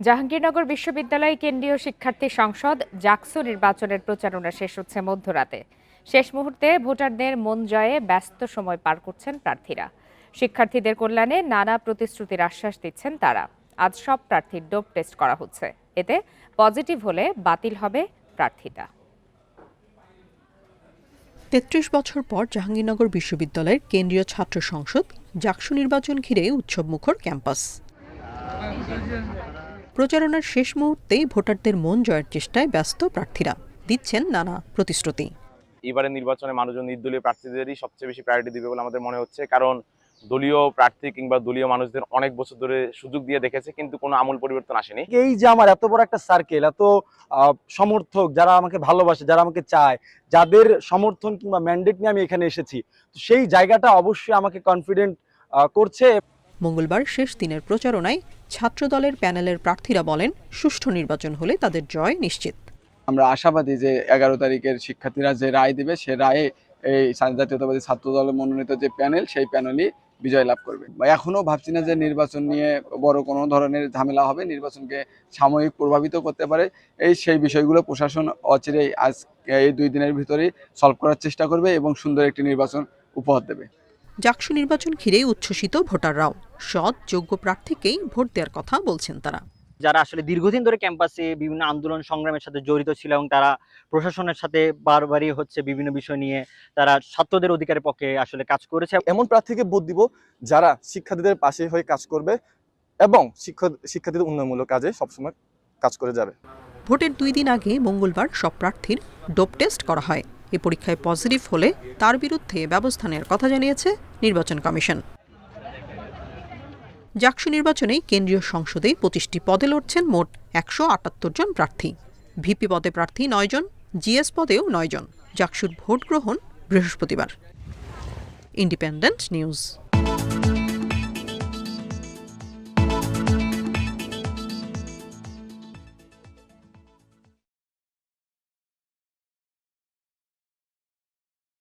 জাহাঙ্গীরনগর বিশ্ববিদ্যালয় কেন্দ্রীয় শিক্ষার্থী সংসদ জাকসু নির্বাচনের প্রচারণা শেষ হচ্ছে মধ্যরাতে। শেষ মুহূর্তে ভোটারদের মন জয়ে ব্যস্ত সময় পার করছেন প্রার্থীরা। শিক্ষার্থীদের কল্যাণে নানা প্রতিশ্রুতির আশ্বাস দিচ্ছেন তারা। আজ সব প্রার্থীর ডোপ টেস্ট করা হচ্ছে। এতে পজিটিভ হলে বাতিল হবে প্রার্থিতা তেত্রিশ বছর পর জাহাঙ্গীরনগর বিশ্ববিদ্যালয়ের কেন্দ্রীয় ছাত্র সংসদ জাকসু নির্বাচন ঘিরে উৎসবমুখর ক্যাম্পাস। প্রচারণার শেষ মুহূর্তে ভোটারদের মন জয়ের চেষ্টায় ব্যস্ত প্রার্থীরা। দিচ্ছেন নানা প্রতিশ্রুতি। এবারের নির্বাচনে মানুষজন নির্দলীয় প্রার্থীদেরই সবচেয়ে বেশি প্রায়োরিটি দিবে বলে আমাদের মনে হচ্ছে। কারণ দলীয় প্রার্থী কিংবা দলীয় মানুষদের অনেক বছর ধরে সুযোগ দিয়ে দেখেছে কিন্তু কোনো আমূল পরিবর্তন আসেনি। এই যে আমার এত বড় একটা সার্কেল এত আহ, সমর্থক যারা আমাকে ভালোবাসে যারা আমাকে চায় যাদের সমর্থন কিংবা ম্যান্ডেট নিয়ে আমি এখানে এসেছি তো সেই জায়গাটা অবশ্যই আমাকে কনফিডেন্ট করছে। মঙ্গলবার শেষ দিনের প্রচারণায় ছাত্রদলের প্যানেলের প্রার্থীরা বলেন, সুষ্ঠু নির্বাচন হলে তাদের জয় নিশ্চিত। আমরা আশাবাদী যে এগারো তারিখের শিক্ষার্থীরা যে রায় দেবে, সে রায়ে এই জাতীয়তাবাদী দলের মনোনীত যে প্যানেল, সেই প্যানেলই বিজয় লাভ করবে। বা এখনও ভাবছি না যে নির্বাচন নিয়ে বড় কোনো ধরনের ঝামেলা হবে, নির্বাচনকে সাময়িক প্রভাবিত করতে পারে। এই সেই বিষয়গুলো প্রশাসন অচিরেই আজ এই দুই দিনের ভিতরেই সলভ করার চেষ্টা করবে এবং সুন্দর একটি নির্বাচন উপহার দেবে। জাকসু নির্বাচন ঘিরেই উচ্ছ্বসিত ভোটাররাও। সৎ যোগ্য প্রার্থীকেই ভোট দেওয়ার কথা বলছেন তারা। যারা আসলে দীর্ঘদিন ধরে ক্যাম্পাসে বিভিন্ন আন্দোলন সংগ্রামের সাথে জড়িত ছিল এবং তারা প্রশাসনের সাথে বারবারই হচ্ছে বিভিন্ন বিষয় নিয়ে তারা ছাত্রদের অধিকারের পক্ষে আসলে কাজ করেছে। এমন প্রার্থীকে ভোট দিব যারা শিক্ষার্থীদের পাশে হয়ে কাজ করবে এবং শিক্ষা শিক্ষার্থীদের উন্নয়নমূলক কাজে সবসময় কাজ করে যাবে। ভোটের দুই দিন আগে মঙ্গলবার সব প্রার্থীর ডোপ টেস্ট করা হয়। এ পরীক্ষায় পজিটিভ হলে তার বিরুদ্ধে ব্যবস্থা নেওয়ার কথা জানিয়েছে নির্বাচন কমিশন। জাকসু নির্বাচনে কেন্দ্রীয় সংসদে পঁচিশটি পদে লড়ছেন মোট একশো আটাত্তর জন প্রার্থী। ভিপি পদে প্রার্থী নয় জন, জিএস পদেও নয় জন। জাকসুর ভোট গ্রহণ বৃহস্পতিবার। Independent News.